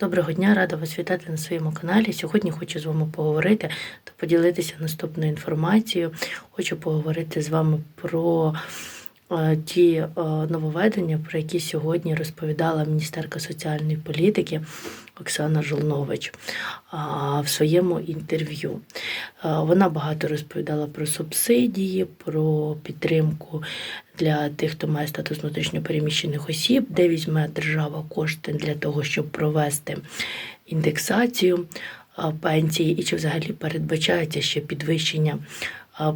Доброго дня, рада вас вітати на своєму каналі. Сьогодні хочу з вами поговорити та поділитися наступною інформацією. Хочу поговорити з вами про ті нововведення, про які сьогодні розповідала міністерка соціальної політики Оксана Жолнович в своєму інтерв'ю. Вона багато розповідала про субсидії, про підтримку для тих, хто має статус внутрішньопереміщених осіб, де візьме держава кошти для того, щоб провести індексацію пенсії, і чи взагалі передбачається ще підвищення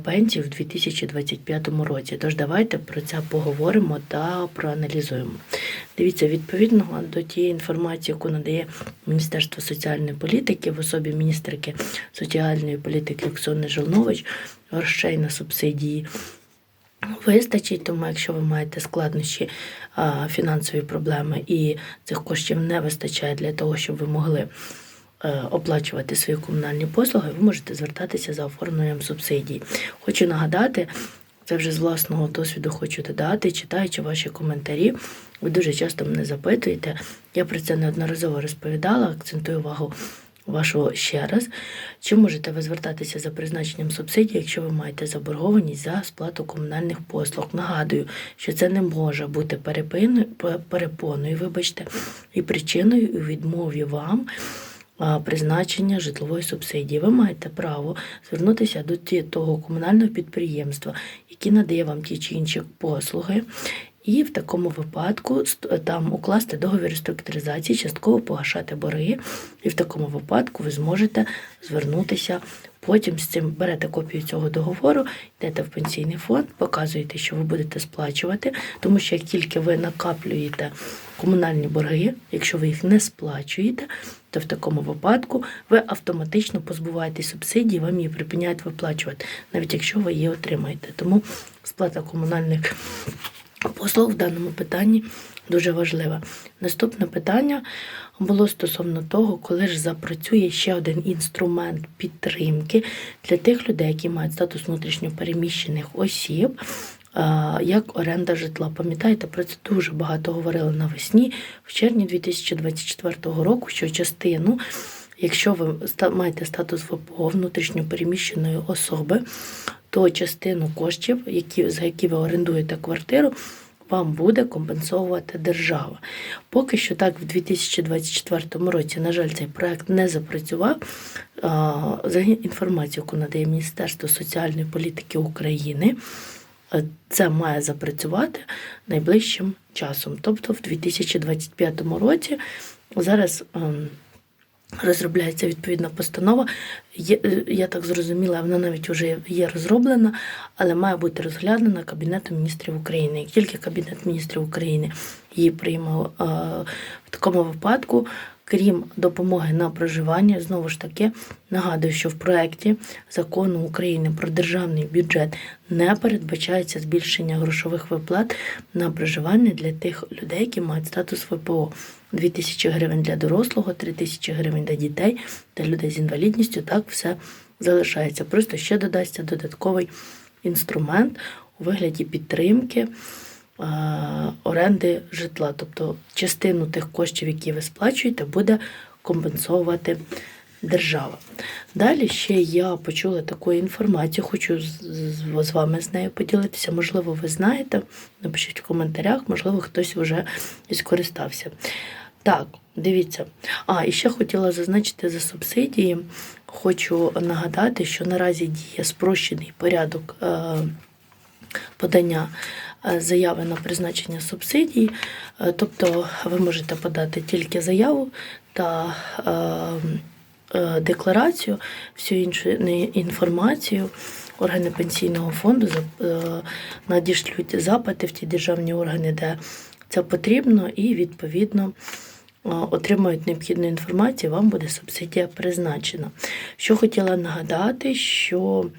пенсій в 2025 році. Тож давайте про це поговоримо та проаналізуємо. Дивіться, відповідно до тієї інформації, яку надає Міністерство соціальної політики в особі міністерки соціальної політики Оксани Жолнович, грошей на субсидії вистачить, тому якщо ви маєте складнощі фінансові проблеми і цих коштів не вистачає для того, щоб ви могли оплачувати свої комунальні послуги, ви можете звертатися за оформленням субсидій. Хочу нагадати, це вже з власного досвіду хочу додати, читаючи ваші коментарі. Ви дуже часто мене запитуєте. Я про це неодноразово розповідала, акцентую увагу вашу ще раз. Чи можете ви звертатися за призначенням субсидій, якщо ви маєте заборгованість за сплату комунальних послуг? Нагадую, що це не може бути перепоною, вибачте, і причиною у відмові вам призначення житлової субсидії. Ви маєте право звернутися до того комунального підприємства, яке надає вам ті чи інші послуги. І в такому випадку там укласти договір реструктуризації, частково погашати борги, і в такому випадку ви зможете звернутися. Потім з цим берете копію цього договору, йдете в пенсійний фонд, показуєте, що ви будете сплачувати, тому що як тільки ви накаплюєте комунальні борги, якщо ви їх не сплачуєте, то в такому випадку ви автоматично позбуваєтесь субсидії, вам її припиняють виплачувати, навіть якщо ви її отримаєте. Тому сплата комунальних послуг в даному питанні дуже важлива. Наступне питання було стосовно того, коли ж запрацює ще один інструмент підтримки для тих людей, які мають статус внутрішньопереміщених осіб. Як оренда житла. Пам'ятаєте, про це дуже багато говорили навесні, в червні 2024 року, що частину, якщо ви маєте статус ВПО внутрішньопереміщеної особи, то частину коштів, які, за які ви орендуєте квартиру, вам буде компенсовувати держава. Поки що так в 2024 році, на жаль, цей проект не запрацював. За інформацією, яку надає Міністерство соціальної політики України, е, це має запрацювати найближчим часом, тобто в 2025 році. Зараз ем, розробляється відповідна постанова. Є, е, я так зрозуміла, вона навіть вже є розроблена, але має бути розглянена Кабінетом міністрів України. Як тільки Кабінет міністрів України її прийме е, такому випадку, крім допомоги на проживання, знову ж таки нагадую, що в проєкті закону України про державний бюджет не передбачається збільшення грошових виплат на проживання для тих людей, які мають статус ВПО. 2 тисячі гривень для дорослого, 3 тисячі гривень для дітей та людей з інвалідністю. Так все залишається. Просто ще додасться додатковий інструмент у вигляді підтримки оренди житла. Тобто частину тих коштів, які ви сплачуєте, буде компенсовувати держава. Далі ще я почула таку інформацію, хочу з, вами з нею поділитися. Можливо, ви знаєте, напишіть в коментарях, можливо, хтось вже скористався. Так, дивіться. А, і ще хотіла зазначити за субсидії. Хочу нагадати, що наразі діє спрощений порядок е, подання е, заяви на призначення субсидій. Е, Тобто ви можете подати тільки заяву та е, е, декларацію, всю іншу інформацію. Органи пенсійного фонду е, надішлють запити в ті державні органи, де це потрібно, і відповідно е, отримують необхідну інформацію, вам буде субсидія призначена. Що хотіла нагадати, що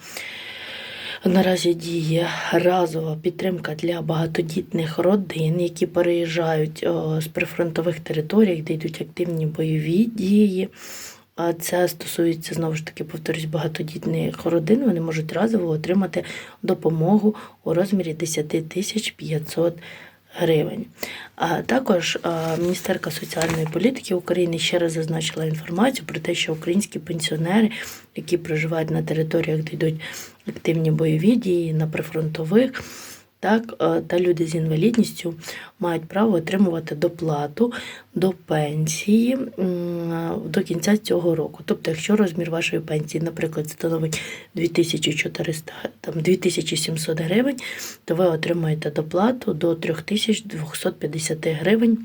Наразі діє разова підтримка для багатодітних родин, які переїжджають з прифронтових територій, де йдуть активні бойові дії. А це стосується знову ж таки, повторюсь, багатодітних родин. Вони можуть разово отримати допомогу у розмірі 10 тисяч 500 гривень. А також міністерка соціальної політики України ще раз зазначила інформацію про те, що українські пенсіонери, які проживають на територіях, де йдуть активні бойові дії, на прифронтових. Так, е, та люди з інвалідністю мають право отримувати доплату до пенсії до кінця цього року. Тобто, якщо розмір вашої пенсії, наприклад, становить 2400, там, 2700 гривень, то ви отримаєте доплату до 3250 гривень.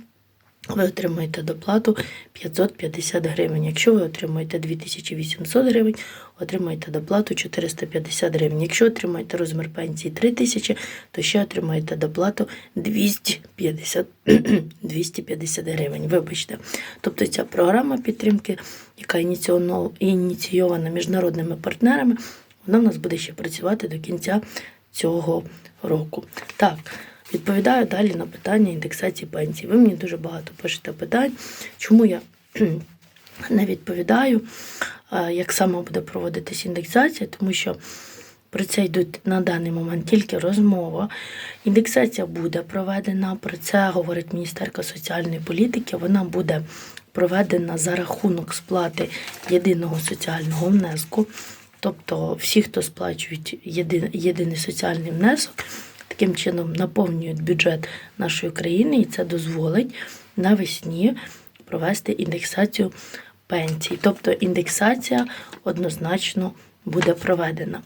Ви отримаєте доплату 550 гривень. Якщо ви отримаєте 2800 гривень, отримаєте доплату 450 гривень. Якщо отримаєте розмір пенсії 3000, то ще отримаєте доплату 250, 250 гривень. Вибачте. Тобто ця програма підтримки, яка ініційована міжнародними партнерами, вона в нас буде ще працювати до кінця цього року. Так. Відповідаю далі на питання індексації пенсій. Ви мені дуже багато пишете питань, чому я не відповідаю, як саме буде проводитись індексація, тому що про це йдуть на даний момент тільки розмова. Індексація буде проведена. Про це говорить Міністерка соціальної політики. Вона буде проведена за рахунок сплати єдиного соціального внеску. Тобто всі, хто сплачують єдиний соціальний внесок, таким чином наповнюють бюджет нашої країни, і це дозволить навесні провести індексацію пенсій. Тобто індексація однозначно буде проведена.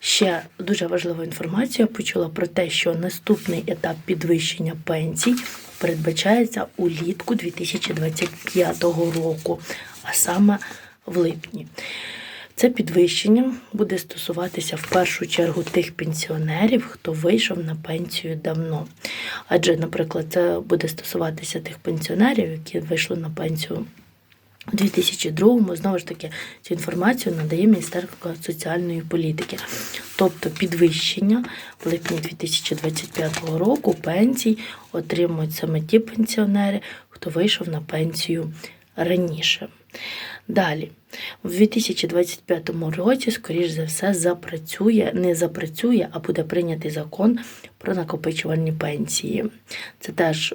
Ще дуже важливу інформацію я почула про те, що наступний етап підвищення пенсій передбачається улітку 2025 року, а саме в липні. Це підвищення буде стосуватися в першу чергу тих пенсіонерів, хто вийшов на пенсію давно. Адже, наприклад, це буде стосуватися тих пенсіонерів, які вийшли на пенсію у 2002-му. Знову ж таки, цю інформацію надає Міністерство соціальної політики. Тобто підвищення в липні 2025 року пенсій отримують саме ті пенсіонери, хто вийшов на пенсію раніше. Далі, у 2025 році, скоріш за все, запрацює, не запрацює, а буде прийнятий закон про накопичувальні пенсії. Це теж,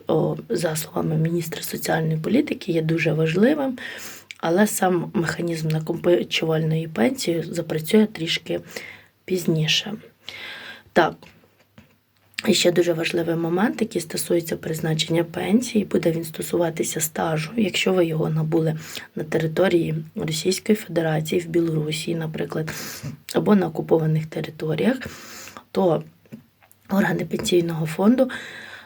за словами міністра соціальної політики, є дуже важливим, але сам механізм накопичувальної пенсії запрацює трішки пізніше. Так. І ще дуже важливий момент, який стосується призначення пенсії, буде він стосуватися стажу. Якщо ви його набули на території Російської Федерації, в Білорусі, наприклад, або на окупованих територіях, то органи пенсійного фонду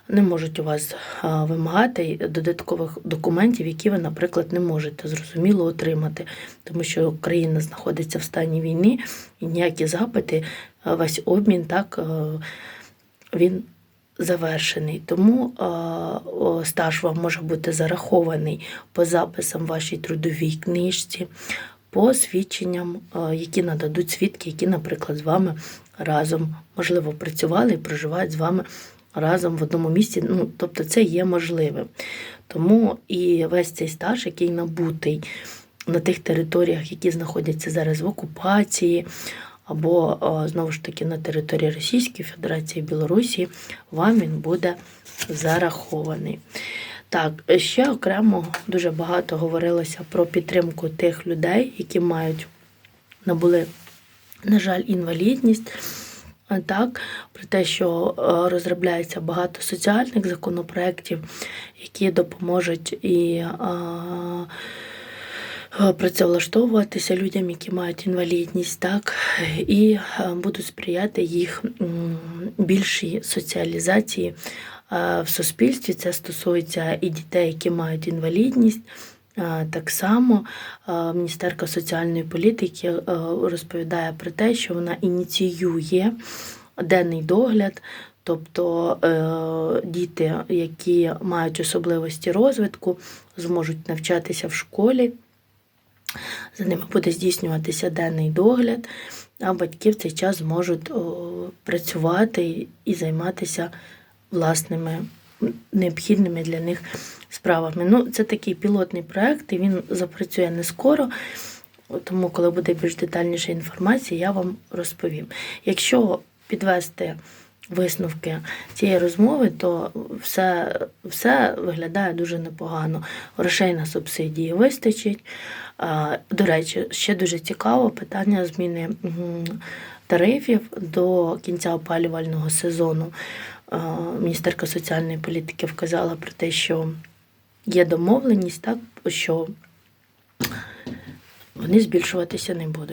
не можуть у вас вимагати додаткових документів, які ви, наприклад, не можете зрозуміло отримати, тому що Україна знаходиться в стані війни і ніякі запити, весь обмін так. Він завершений. Тому о, стаж вам може бути зарахований по записам вашій трудовій книжці, по свідченням, а, які нададуть свідки, які, наприклад, з вами разом можливо працювали і проживають з вами разом в одному місці. Ну, тобто це є можливим. Тому і весь цей стаж, який набутий на тих територіях, які знаходяться зараз в окупації, або знову ж таки на території Російської Федерації Білорусі, вам він буде зарахований. Так, ще окремо дуже багато говорилося про підтримку тих людей, які мають набули, на жаль, інвалідність. Так, про те, що е, розробляється багато соціальних законопроєктів, які допоможуть і а, е, працевлаштовуватися людям, які мають інвалідність, так, і будуть сприяти їх більшій соціалізації в суспільстві. Це стосується і дітей, які мають інвалідність. Так само Міністерка соціальної політики розповідає про те, що вона ініціює денний догляд, тобто е, діти, які мають особливості розвитку, зможуть навчатися в школі. За ними буде здійснюватися денний догляд, а батьки в цей час зможуть працювати і займатися власними необхідними для них справами. Ну, це такий пілотний проект, і він запрацює не скоро. Тому, коли буде більш детальніша інформація, я вам розповім. Якщо підвести висновки цієї розмови, то все, все виглядає дуже непогано. Грошей на субсидії вистачить. До речі, ще дуже цікаво питання зміни тарифів до кінця опалювального сезону. Міністерка соціальної політики вказала про те, що є домовленість, так, що вони збільшуватися не будуть.